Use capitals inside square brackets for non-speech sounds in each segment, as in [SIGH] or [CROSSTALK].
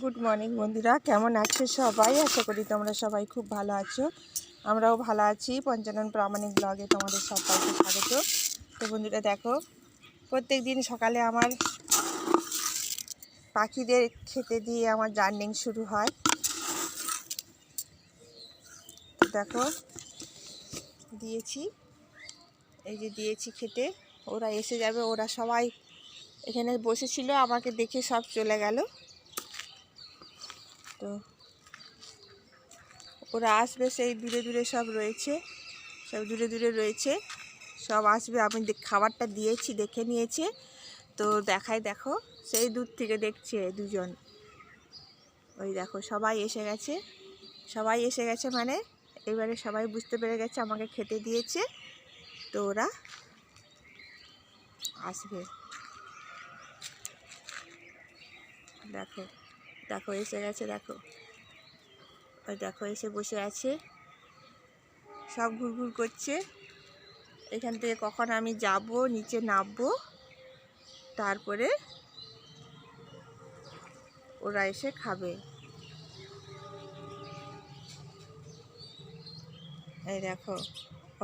Good morning বন্ধুরা। কেমন আছো সবাই? আশা করি তোমরা সবাই খুব ভালো আছো। আমরাও ভালো আছি। পঞ্চানন প্রামাণিক ব্লগে তোমাদের সবাইকে স্বাগত। তো বন্ধুরা, দেখো প্রত্যেক দিন সকালে আমার পাখিদের খেতে দিয়ে আমার জার্নিং শুরু হয়। দেখো, দিয়েছি। এই যে দিয়েছি খেতে। ওরা এসে যাবে, ওরা সবাই এখানে বসেছিল, আমাকে দেখে সব চলে গেল। তো ওরা আসবে, সেই দূরে দূরে সব রয়েছে, সব দূরে দূরে রয়েছে, সব আসবে। আমি খাবারটা দিয়েছি, দেখে নিয়েছে। তো দেখাই দেখো, সেই দূর থেকে দেখছে দুজন। ওই দেখো, সবাই এসে গেছে। সবাই এসে গেছে মানে এবারে সবাই বুঝতে পেরে গেছে আমাকে খেতে দিয়েছে। তো ওরা আসবে। দেখো। দেখো, এসে গেছে, দেখো। ওই দেখো, এসে বসে আছে। সব ঘুরঘুর করছে। এখান থেকে কখন আমি যাব, নিচে নামবো, তারপরে ওরা এসে খাবে। এই দেখো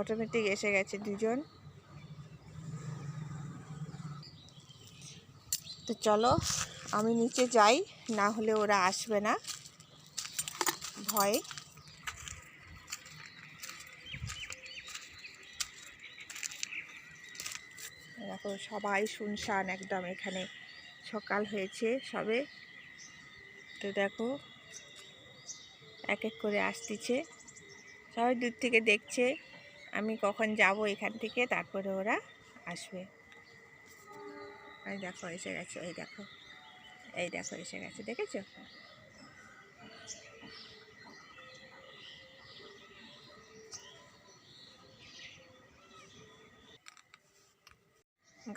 অটোমেটিক এসে গেছে দুজন। তো চলো আমি নিচে যাই, না হলে ওরা আসবে না। ভয়ে। দেখো, সবাই শুনশান একদম এখানে। সকাল হয়েছে সবে। তো দেখো এক এক করে আসতেছে। সবাই দূর থেকে দেখছে, আমি কখন যাব এখান থেকে, তারপরে ওরা আসবে। এই দেখো, এসে গেছে ওই দেখো। এই দেখো, এসে গেছে, দেখেছ?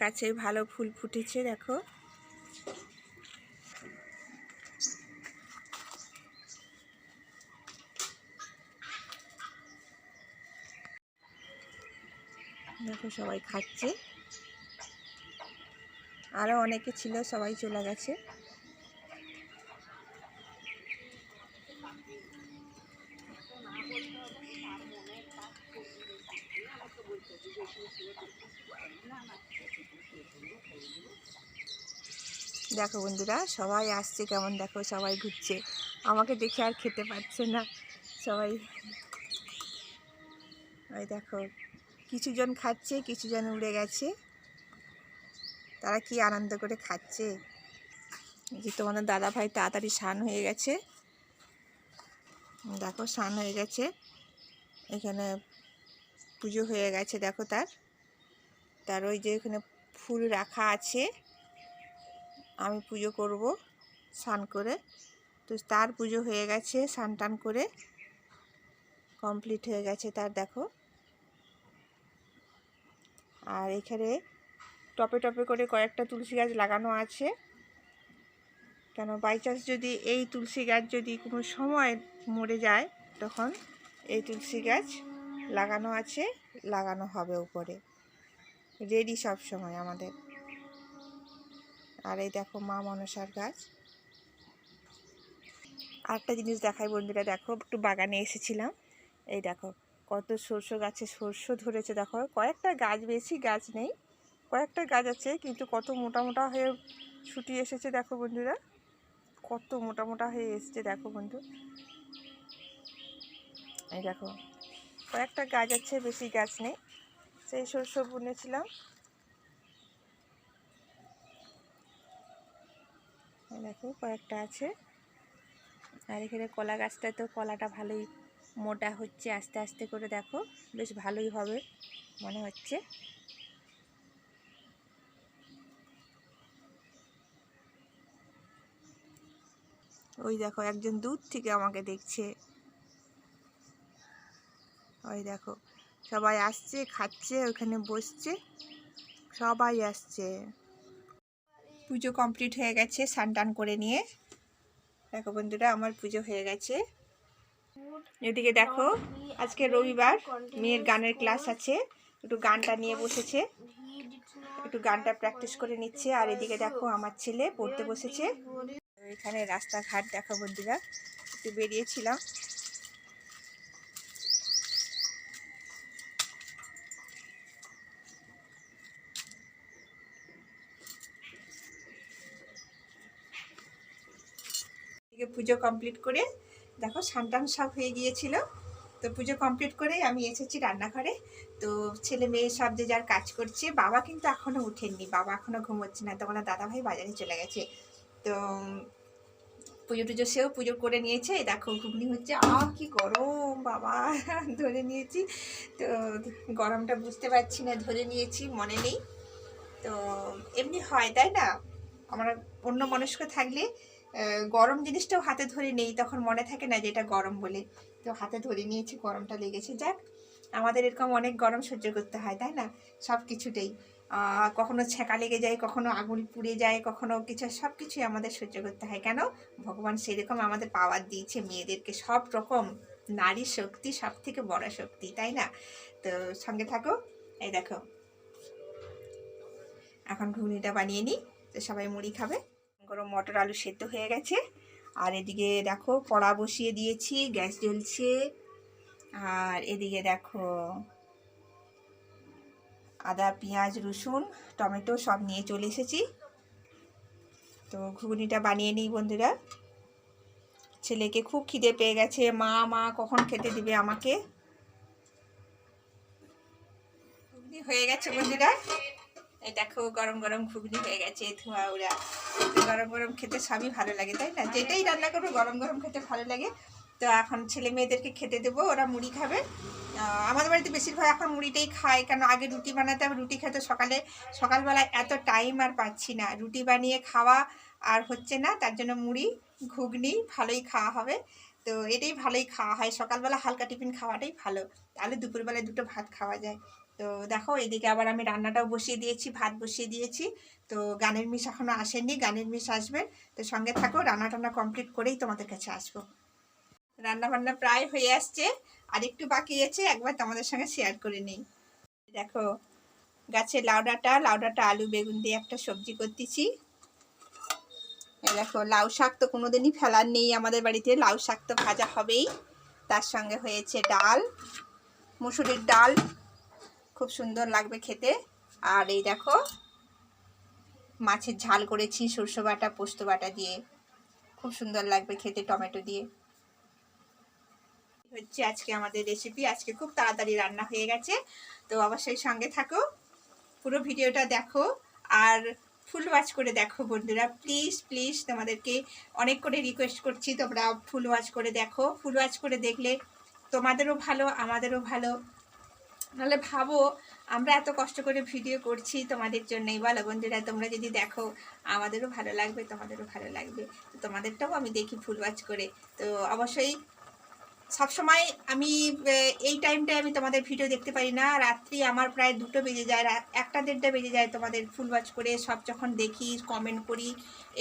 গাছে ভালো ফুল ফুটেছে, দেখো। দেখো, সবাই খাচ্ছে। আরও অনেকে ছিল, সবাই চলে গেছে। দেখো বন্ধুরা, সবাই আসছে কেমন? দেখো সবাই ঘুরছে। আমাকে দেখে আর খেতে পারছে না। সবাই ওই দেখো, কিছুজন খাচ্ছে, কিছুজন উড়ে গেছে। তারা কি আনন্দ করে খাচ্ছে? যে তোমাদের দাদা ভাই তাড়াতাড়ি স্নান হয়ে গেছে। দেখো, স্নান হয়ে গেছে। এখানে পুজো হয়ে গেছে, দেখো তার। তার ওই যে এখানে ফুল রাখা আছে। আমি পুজো করব স্নান করে। তো তার পুজো হয়ে গেছে, স্নান টান করে কমপ্লিট হয়ে গেছে তার, দেখো। আর এখানে টপে টপে করে কয়েকটা তুলসী গাছ লাগানো আছে। কেন বাই চান্স যদি এই তুলসী গাছ যদি কোনো সময় মরে যায়, তখন এই তুলসী গাছ লাগানো আছে, লাগানো হবে উপরে। রেডি সব সময় আমাদের। আর এই দেখো মা মনসার গাছ। আরেকটা জিনিস দেখাই বন্ধুরা, দেখো একটু বাগানে এসেছিলাম। এই দেখো কত সর্ষ গাছে সর্ষ ধরেছে, দেখো কয়েকটা গাছ বেশি গাছ নেই, কয়েকটা গাছ আছে কিন্তু কত মোটা মোটা হয়ে ছুটি এসেছে, দেখো বন্ধুরা। কত মোটা মোটা হয়ে এসেছে, দেখো বন্ধু। এই দেখো কয়েকটা গাছ আছে, বেশি গাছ নেই। সেই সর্ষ বুনেছিলাম। দেখো, কয়েকটা আছে। আর এখানে কলা গাছটা তো কলাটা ভালোই মোটা হচ্ছে, আস্তে আস্তে করে দেখো, বেশ ভালোই হবে মনে হচ্ছে। ওই দেখো, একজন দূর থেকে আমাকে দেখছে। ওই দেখো, সবাই আসছে, খাচ্ছে ওখানে বসছে, সবাই আসছে। পুজো কমপ্লিট হয়ে গেছে, স্নান করে নিয়ে। দেখো বন্ধুরা, আমার পুজো হয়ে গেছে। এদিকে দেখো, আজকে রবিবার, মেয়ের গানের ক্লাস আছে। একটু গানটা নিয়ে বসেছে। একটু গানটা প্র্যাকটিস করে নিচ্ছে। আর এদিকে দেখো, আমার ছেলে পড়তে বসেছে। এখানে রাস্তাঘাট, দেখো বন্ধুরা, একটু বেরিয়েছিলাম। পুজো কমপ্লিট করে, দেখো সানটান সব হয়ে গিয়েছিল। তো পুজো কমপ্লিট করে আমি এসেছি রান্নাঘরে। তো ছেলে মেয়ে সব যে যার কাজ করছে, বাবা কিন্তু এখনও উঠেননি বাবা এখনও ঘুমোচ্ছে না। তখন দাদা ভাই বাজারে চলে গেছে। তো পুজো টুজো সেও পুজো করে নিয়েছে। দেখো ঘুগনি হচ্ছে, আহ, কি গরম বাবা, [LAUGHS] ধরে নিয়েছি। তো গরমটা বুঝতে পারছি না, ধরে নিয়েছি, মনে নেই। তো এমনি হয়, তাই না? আমরা অন্য মনস্ক থাকলে গরম জিনিসটাও হাতে ধরে নেই। তখন মনে থাকে না যে এটা গরম বলে। তো হাতে ধরে নিয়েছি, গরমটা লেগেছে। যাক, আমাদের এরকম অনেক গরম সহ্য করতে হয়, তাই না? সব কিছুতেই। কখনো ছ্যাঁকা লেগে যায়, কখনো আগুন পুড়ে যায়, কখনো কিছু, সব কিছুই আমাদের সহ্য করতে হয়। কেন? ভগবান সেরকম আমাদের পাওয়ার দিয়েছে। মেয়েদেরকে সব রকম নারী শক্তি সব থেকে বড় শক্তি, তাই না? তো সঙ্গে থাকো। এই দেখো। এখন ঘুগনিটা বানিয়ে নিই। তো সবাই মুড়ি খাবে। গরম মটর আলু সেদ্ধ হয়ে গেছে। আর এদিকে দেখো কড়া বসিয়ে দিয়েছি, গ্যাস জ্বলছে। আর এদিকে দেখো আদা, পেঁয়াজ, রসুন, টমেটো সব নিয়ে চলে এসেছি। তো ঘুগনিটা বানিয়ে নিই বন্ধুরা। ছেলেকে খুব খিদে পেয়ে গেছে। মা মা কখন খেতে দিবে আমাকে? হয়ে গেছে বন্ধুরা। এই দেখো গরম গরম ঘুগনি হয়ে গেছে ধোঁয়া উড়া গরম গরম খেতে সবই ভালো লাগে তাই না? যেটাই রান্না করব গরম গরম খেতে ভালো লাগে। তো এখন ছেলে মেয়েদেরকে খেতে দেবো ওরা মুড়ি খাবে। আমাদের বাড়িতে বেশিরভাগ এখন মুড়িটাই খায় কেন আগে রুটি বানাতে হবে রুটি খেতে সকালে সকালবেলা এত টাইম আর পাচ্ছি না। রুটি বানিয়ে খাওয়া আর হচ্ছে না তার জন্য মুড়ি ঘুগনি ভালোই খাওয়া হবে। তো এটাই ভালোই খাওয়া হয়। সকালবেলা হালকা টিফিন খাওয়াটাই ভালো। তাহলে দুপুরবেলায় দুটো ভাত খাওয়া যায়। তো দেখো, এদিকে আবার আমি রান্নাটাও বসিয়ে দিয়েছি, ভাত বসিয়ে দিয়েছি। তো গানের মিস এখনও আসেনি, গানের মিস আসবেন তো সঙ্গে থাকো, রান্না টান্না কমপ্লিট করেই তোমাদের কাছে আসব। রান্না বান্না প্রায় হয়ে আসছে, আর একটু বাকি আছে, একবার তোমাদের সঙ্গে শেয়ার করে নিই। দেখো গাছের লাউ ডাঁটা লাউ ডাঁটা আলু, বেগুন দিয়ে একটা সবজি করতেছি। দেখো, লাউ শাক তো কোনোদিনই ফেলার নেই আমাদের বাড়িতে, লাউ শাক তো ভাজা হবেই। তার সঙ্গে হয়েছে ডাল, মুসুরির ডাল খুব সুন্দর লাগবে খেতে। আর এই দেখো, মাছের ঝাল করেছি সরষে বাটা, পোস্ত বাটা দিয়ে। খুব সুন্দর লাগবে খেতে টমেটো দিয়ে। হচ্ছে আজকে আমাদের রেসিপি আজকে খুব তাড়াতাড়ি রান্না হয়ে গেছে। তো অবশ্যই সঙ্গে থাকো, পুরো ভিডিওটা দেখো আর ফুল ওয়াচ করে দেখো বন্ধুরা। প্লিজ প্লিজ তোমাদেরকে অনেক করে রিকোয়েস্ট করছি, তোমরা ফুল ওয়াচ করে দেখো। ফুল ওয়াচ করে দেখলে তোমাদেরও ভালো, আমাদেরও ভালো। নাহলে ভাবো, আমরা এত কষ্ট করে ভিডিও করছি তোমাদের জন্যই। বলো বন্ধুরা, তোমরা যদি দেখো, আমাদেরও ভালো লাগবে, তোমাদেরও ভালো লাগবে। তো তোমাদেরটাও আমি দেখি ফুল ওয়াচ করে। তো অবশ্যই সবসময় আমি এই টাইমটায় আমি তোমাদের ভিডিও দেখতে পারি না। রাত্রি আমার প্রায় দুটো বেজে যায় একটা দেড়টা বেজে যায় তোমাদের ফুল ওয়াচ করে, সব যখন দেখি কমেন্ট করি,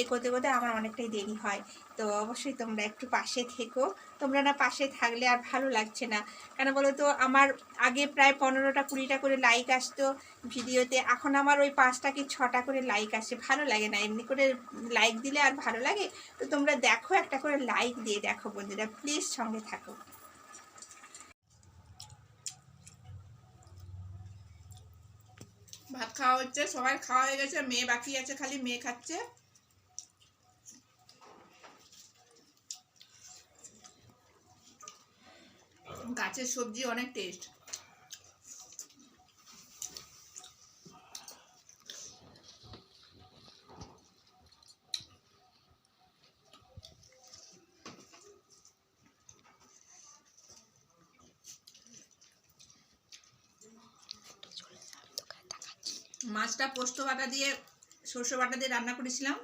এ করতে করতে আমার অনেকটাই দেরি হয়। তো অবশ্যই তোমরা একটু পাশে থেকো। তোমরা না পাশে থাকলে আর ভালো লাগছে না। কেন বলো তো, আমার আগে প্রায় পনেরোটা কুড়িটা করে লাইক আসতো ভিডিওতে। এখন আমার ওই পাঁচটা কি ছটা করে লাইক আসে। ভালো লাগে না। এমনি করে লাইক দিলে আর ভালো লাগে? তো তোমরা দেখো একটা করে লাইক দিয়ে দেখো বন্ধুরা। প্লিজ সঙ্গে থাকো। ভাত খাওয়া হচ্ছে, সবাই খাওয়া হয়ে গেছে, মেয়ে বাকি আছে, খালি মেয়ে খাচ্ছে। গাছের সবজি অনেক টেস্ট মাছটা পোস্ত বাটা দিয়ে, সর্ষে বাটা দিয়ে রান্না করেছিলাম।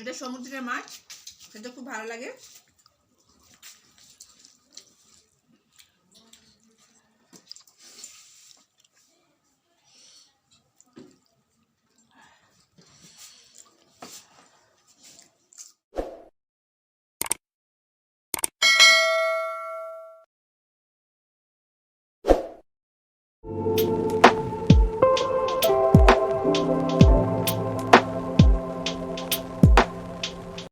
এটা সমুদ্রের মাছ, খেতে খুব ভালো লাগে।